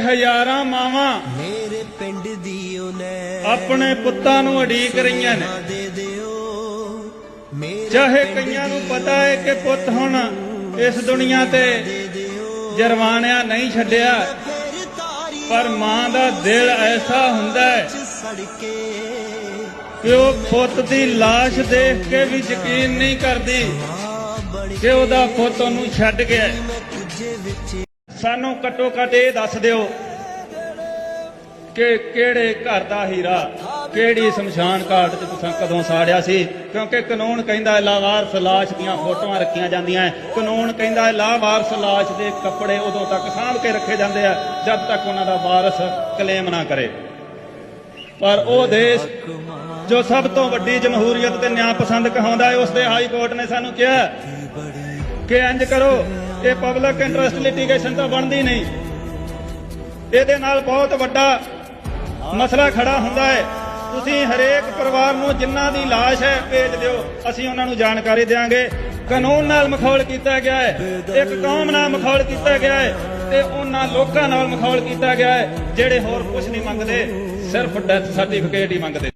ਹਜ਼ਾਰਾਂ ਮਾਵਾਂ ਮੇਰੇ ਪਿੰਡ ਦੀ ਉਹਨੇ ਆਪਣੇ ਪੁੱਤਾਂ ਨੂੰ ਅਡੀਕ ਰਹੀਆਂ ਨੇ। ਚਾਹੇ ਕਈਆਂ ਨੂੰ ਪਤਾ ਹੈ ਕਿ ਪੁੱਤ ਹੁਣ ਇਸ ਦੁਨੀਆ ਤੇ ਜਰਵਾਣਿਆ ਨਹੀਂ ਛੱਡਿਆ। ਪਰ ਮਾਂ ਦਾ ਦਿਲ ਐਸਾ ਹੁੰਦਾ ਹੈ ਕਿ ਉਹ ਪੁੱਤ ਦੀ লাশ ਦੇਖ ਕੇ ਵੀ ਯਕੀਨ ਨਹੀਂ ਕਰਦੀ ਕਿ ਉਹਦਾ ਪੁੱਤ ਉਹਨੂੰ ਛੱਡ ਗਿਆ ਸਾਨੂੰ ਘੱਟੋ ਘੱਟ ਇਹ ਦੱਸ ਦਿਓ ਕਿ ਕਿਹੜੇ ਘਰ ਦਾ ਹੀਰਾ, ਕਿਹੜੀ ਸ਼ਮਸ਼ਾਨ ਘਾਟ 'ਚ ਤੁਸੀਂ ਕਦੋਂ ਸਾੜਿਆ ਸੀ? ਕਿਉਂਕਿ ਕਾਨੂੰਨ ਕਹਿੰਦਾ ਹੈ ਲਾਵਾਰਸ ਲਾਸ਼ ਦੀਆਂ ਫੋਟੋਆਂ ਰੱਖੀਆਂ ਜਾਂਦੀਆਂ ਕਾਨੂੰਨ ਕਹਿੰਦਾ ਹੈ ਲਾਵਾਰਸ ਲਾਸ਼ ਦੇ ਕੱਪੜੇ ਉਦੋਂ ਤੱਕ ਸਾਂਭ ਕੇ ਰੱਖੇ ਜਾਂਦੇ ਆ, ਜਦ ਤੱਕ ਉਹਨਾਂ ਦਾ ਵਾਰਸ ਕਲੇਮ ਨਾ ਕਰੇ। ਪਰ ਉਹ ਦੇਸ਼ ਜੋ ਸਭ ਤੋਂ ਵੱਡੀ ਜਮਹੂਰੀਅਤ ਤੇ ਨਿਆਂ ਪਸੰਦ ਕਹਾਉਂਦਾ ਹੈ, ਉਸ ਦੇ ਹਾਈ ਕੋਰਟ ਨੇ ਸਾਨੂੰ ਕਿਹਾ ਕਿ ਇੰਜ ਕਰੋ। ਇਹ ਪਬਲਿਕ ਇੰਟਰਸਟ ਲਿਟੀਗੇਸ਼ਨ ਤਾਂ ਬਣਦੀ ਨਹੀਂ। ਇਹਦੇ ਨਾਲ ਬਹੁਤ ਵੱਡਾ ਮਸਲਾ ਖੜਾ ਹੁੰਦਾ ਹੈ। ਤੁਸੀਂ ਹਰੇਕ ਪਰਿਵਾਰ ਨੂੰ ਜਿਨ੍ਹਾਂ ਦੀ ਲਾਸ਼ ਹੈ, ਭੇਜ ਦਿਓ। ਅਸੀਂ ਉਹਨਾਂ ਨੂੰ ਜਾਣਕਾਰੀ ਦੇਵਾਂਗੇ ਕਾਨੂੰਨ ਨਾਲ ਮਖੌਲ ਕੀਤਾ ਗਿਆ ਹੈ। ਇੱਕ ਕੌਮ ਨਾਲ ਮਖੌਲ ਕੀਤਾ ਗਿਆ ਹੈ ਤੇ ਉਹਨਾਂ ਲੋਕਾਂ ਨਾਲ ਮਖੌਲ ਕੀਤਾ ਗਿਆ ਹੈ। ਜਿਹੜੇ ਹੋਰ ਕੁਝ ਨਹੀਂ ਮੰਗਦੇ, ਸਿਰਫ ਡੈਥ ਸਰਟੀਫਿਕੇਟ ਹੀ ਮੰਗਦੇ।